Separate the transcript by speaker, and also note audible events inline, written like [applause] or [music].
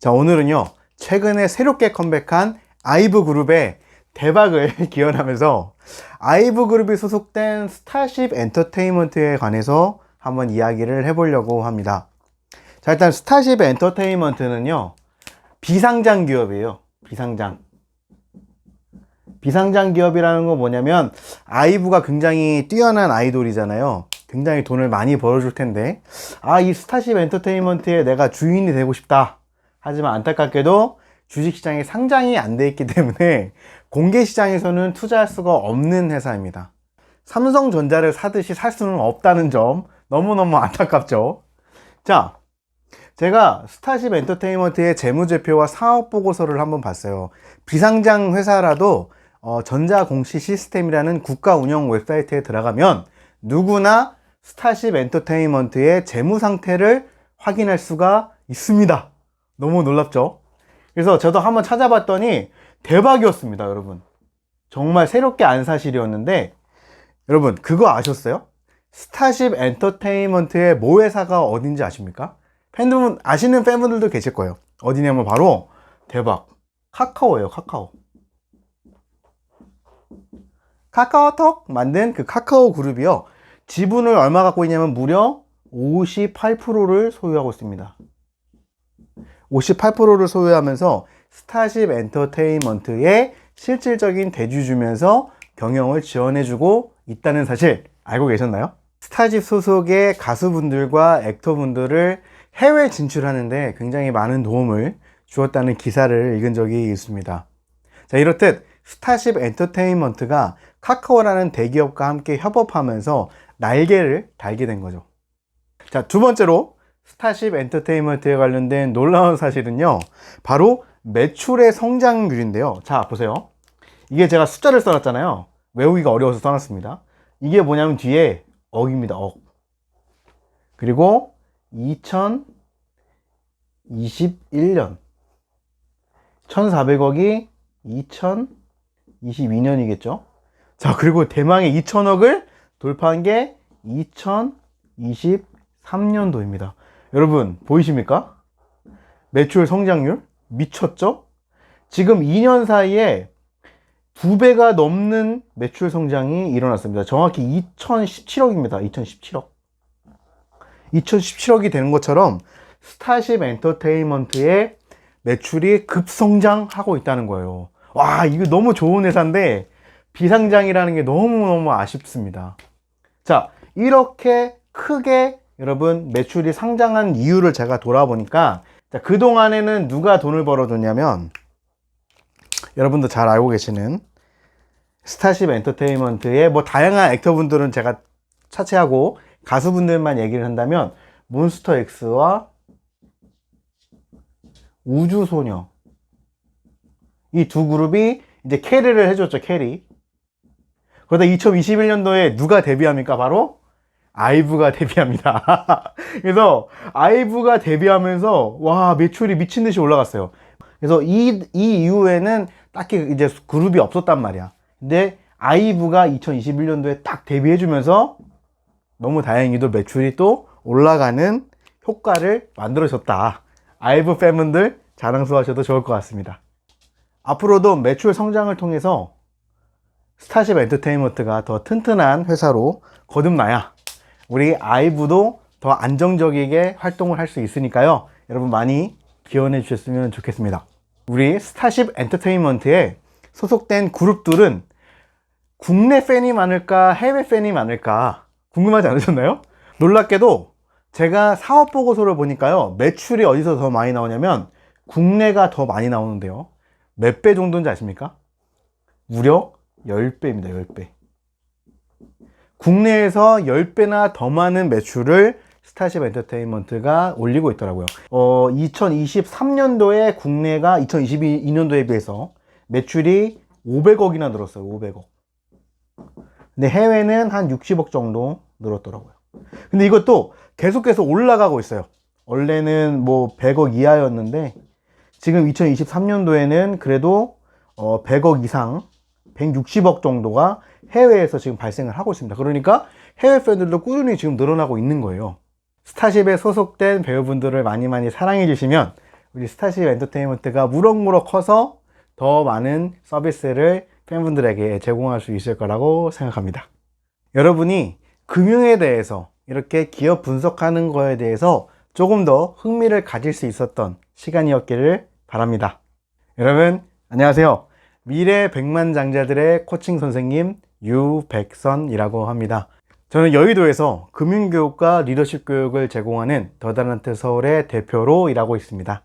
Speaker 1: 자, 오늘은요, 최근에 새롭게 컴백한 아이브 그룹의 대박을 [laughs] 기원하면서 아이브 그룹이 소속된 스타쉽 엔터테인먼트에 관해서 한번 이야기를 해보려고 합니다. 자, 일단 스타쉽 엔터테인먼트는요, 비상장 기업이에요. 비상장. 비상장 기업이라는 건 뭐냐면, 아이브가 굉장히 뛰어난 아이돌이잖아요. 굉장히 돈을 많이 벌어줄 텐데, 아, 이 스타쉽 엔터테인먼트에 내가 주인이 되고 싶다. 하지만 안타깝게도 주식시장에 상장이 안 돼 있기 때문에 공개시장에서는 투자할 수가 없는 회사입니다. 삼성전자를 사듯이 살 수는 없다는 점 너무너무 안타깝죠. 자, 제가 스타쉽 엔터테인먼트의 재무제표와 사업보고서를 한번 봤어요. 비상장 회사라도 어, 전자공시 시스템이라는 국가 운영 웹사이트에 들어가면 누구나 스타쉽 엔터테인먼트의 재무 상태를 확인할 수가 있습니다. 너무 놀랍죠? 그래서 저도 한번 찾아봤더니 대박이었습니다, 여러분. 정말 새롭게 안 사실이었는데, 여러분, 그거 아셨어요? 스타쉽 엔터테인먼트의 모회사가 어딘지 아십니까? 팬분, 아시는 팬분들도 계실 거예요. 어디냐면 바로, 대박. 카카오예요, 카카오. 카카오톡 만든 그 카카오 그룹이요. 지분을 얼마 갖고 있냐면 무려 58%를 소유하고 있습니다. 58%를 소유하면서 스타쉽 엔터테인먼트의 실질적인 대주주면서 경영을 지원해주고 있다는 사실 알고 계셨나요? 스타쉽 소속의 가수분들과 액터분들을 해외 진출하는데 굉장히 많은 도움을 주었다는 기사를 읽은 적이 있습니다. 자, 이렇듯 스타쉽 엔터테인먼트가 카카오라는 대기업과 함께 협업하면서 날개를 달게 된 거죠. 자, 두 번째로 스타쉽 엔터테인먼트에 관련된 놀라운 사실은요. 바로 매출의 성장률인데요. 자, 보세요. 이게 제가 숫자를 써놨잖아요. 외우기가 어려워서 써놨습니다. 이게 뭐냐면 뒤에 억입니다. 억. 그리고 2021년 1400억이 2022년이겠죠. 자, 그리고 대망의 2000억을 돌파한 게 2023년도입니다. 여러분, 보이십니까? 매출 성장률 미쳤죠? 지금 2년 사이에 두 배가 넘는 매출 성장이 일어났습니다. 정확히 2017억입니다. 2017억. 2017억이 되는 것처럼 스타쉽 엔터테인먼트의 매출이 급성장하고 있다는 거예요. 와, 이거 너무 좋은 회사인데 비상장이라는 게 너무너무 아쉽습니다. 자, 이렇게 크게 여러분 매출이 상장한 이유를 제가 돌아보니까 자, 그동안에는 누가 돈을 벌어줬냐면 여러분도 잘 알고 계시는 스타쉽 엔터테인먼트의 뭐 다양한 액터분들은 제가 차치하고 가수분들만 얘기를 한다면 몬스터 X와 우주소녀. 이 두 그룹이 이제 캐리를 해줬죠 캐리. 그러다 2021년도에 누가 데뷔합니까? 바로 아이브가 데뷔합니다 [laughs] 그래서 아이브가 데뷔하면서 와 매출이 미친 듯이 올라갔어요 그래서 이, 이 이후에는 딱히 이제 그룹이 없었단 말이야 근데 아이브가 2021년도에 딱 데뷔해주면서 너무 다행히도 매출이 또 올라가는 효과를 만들어줬다. 아이브 팬분들 자랑스러워하셔도 좋을 것 같습니다. 앞으로도 매출 성장을 통해서 스타쉽 엔터테인먼트가 더 튼튼한 회사로 거듭나야 우리 아이브도 더 안정적이게 활동을 할 수 있으니까요. 여러분 많이 기원해 주셨으면 좋겠습니다. 우리 스타쉽 엔터테인먼트에 소속된 그룹들은 국내 팬이 많을까 해외 팬이 많을까 궁금하지 않으셨나요? 놀랍게도 제가 사업 보고서를 보니까요 매출이 어디서 더 많이 나오냐면 국내가 더 많이 나오는데요 몇 배 정도인지 아십니까? 무려 10배입니다 10배 국내에서 10배나 더 많은 매출을 스타쉽 엔터테인먼트가 올리고 있더라고요 어, 2023년도에 국내가 2022년도에 비해서 매출이 500억이나 늘었어요 500억 근데 해외는 한 60억 정도 늘었더라고요. 근데 이것도 계속해서 올라가고 있어요. 원래는 뭐 100억 이하였는데 지금 2023년도에는 그래도 어 100억 이상 160억 정도가 해외에서 지금 발생을 하고 있습니다. 그러니까 해외 팬들도 꾸준히 지금 늘어나고 있는 거예요. 스타쉽에 소속된 배우분들을 많이 많이 사랑해 주시면 우리 스타쉽 엔터테인먼트가 무럭무럭 커서 더 많은 서비스를 팬분들에게 제공할 수 있을 거라고 생각합니다. 여러분이 금융에 대해서 이렇게 기업 분석하는 거에 대해서 조금 더 흥미를 가질 수 있었던 시간이었기를 바랍니다. 여러분, 안녕하세요. 미래 백만장자들의 코칭 선생님 유백선이라고 합니다. 저는 여의도에서 금융교육과 리더십 교육을 제공하는 더달란트 서울의 대표로 일하고 있습니다.